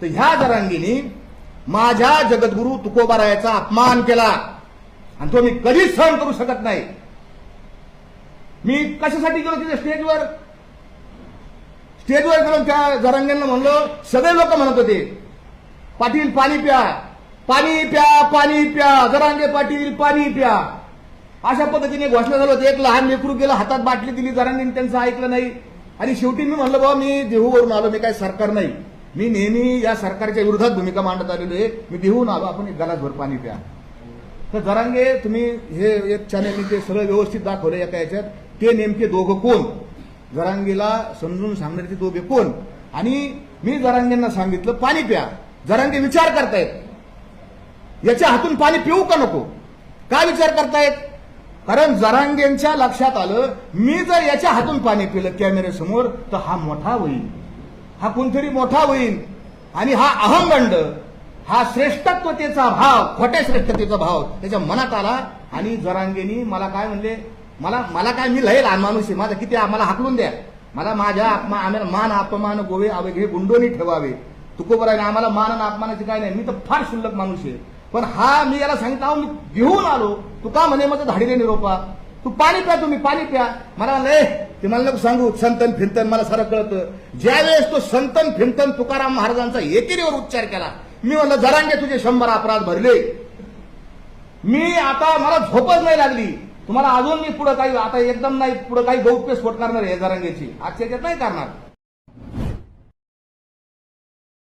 तर ह्या जरांगीनी माझ्या जगद्गुरु तुकोबारायाचा अपमान केला. आणि तो मी कधीच सहन करू शकत नाही. मी कशासाठी गेलो तिथे स्टेजवर? स्टेजवर गेलो त्या जरांगेंना म्हणलो सगळे लोक म्हणत होते पाटील पाणी प्या पाणी प्या पाणी प्या जरांगे पाटील पाणी प्या. अशा पद्धतीने घोषणा झालं होती एक लहान लेकरू गेलं हातात बाटली दिली जरांगेने त्यांचं ऐकलं नाही. आणि शेवटी मी म्हणलं बाबा मी देहूवरून आलो मी काय सरकार नाही. मी नेहमी या सरकारच्या विरोधात भूमिका मांडत आलेलो आहे. मी देऊन आलो आपण एक गलासभर पाणी प्या. तर जरांगे तुम्ही हे एक चॅनेलनी ते सगळं व्यवस्थित दाखवलं एका याच्यात. ते नेमके दोघं कोण? जरांगीला समजून सांगणारे ते दोघे कोण? आणि मी जरांगेंना सांगितलं पाणी प्या. जरांगे विचार करतायत. याच्या हातून पाणी पिऊ का नको? का विचार करतायत? कारण जरांगेंच्या लक्षात आलं मी जर याच्या हातून पाणी पिलं कॅमेऱ्यासमोर तर हा मोठा होईल. हा कोणतरी मोठा होईल आणि हा अहंगंड हा श्रेष्ठत्वतेचा भाव खोट्या श्रेष्ठतेचा भाव त्याच्या मनात आला आणि जरांगेनी मला काय म्हणले मला मला काय मी लय लहान माणूस आहे माझा किती मला हाकलून द्या. मला माझ्या आम्हाला मान अपमान गोवे अवघे गुंडोनी ठेवावे. आहे आम्हाला मान आणि अपमानाची काय नाही मी तर फार शुल्लक माणूस आहे. पण हा मी याला सांगितलं मी घेऊन आलो. तू का म्हणे माझं धाडीने निरोपा? तू पाणी प्या तुम्ही पाणी प्या. मला म्हणलं, ते मला नको सांगू. संतन फिरतन मला सारं कळतं. ज्यावेळेस तो संतन फिरतन तुकाराम महाराजांचा एकेरीवर उच्चार केला मी म्हणलं जरांगे तुझे शंभर अपराध भरले. मी आता मला झोपच नाही लागली. तुम्हाला अजून मी पुढं काही आता एकदम नाही पुढं काही गौप्य स्फोट नाही जरांगेची. आजच्या नाही करणार.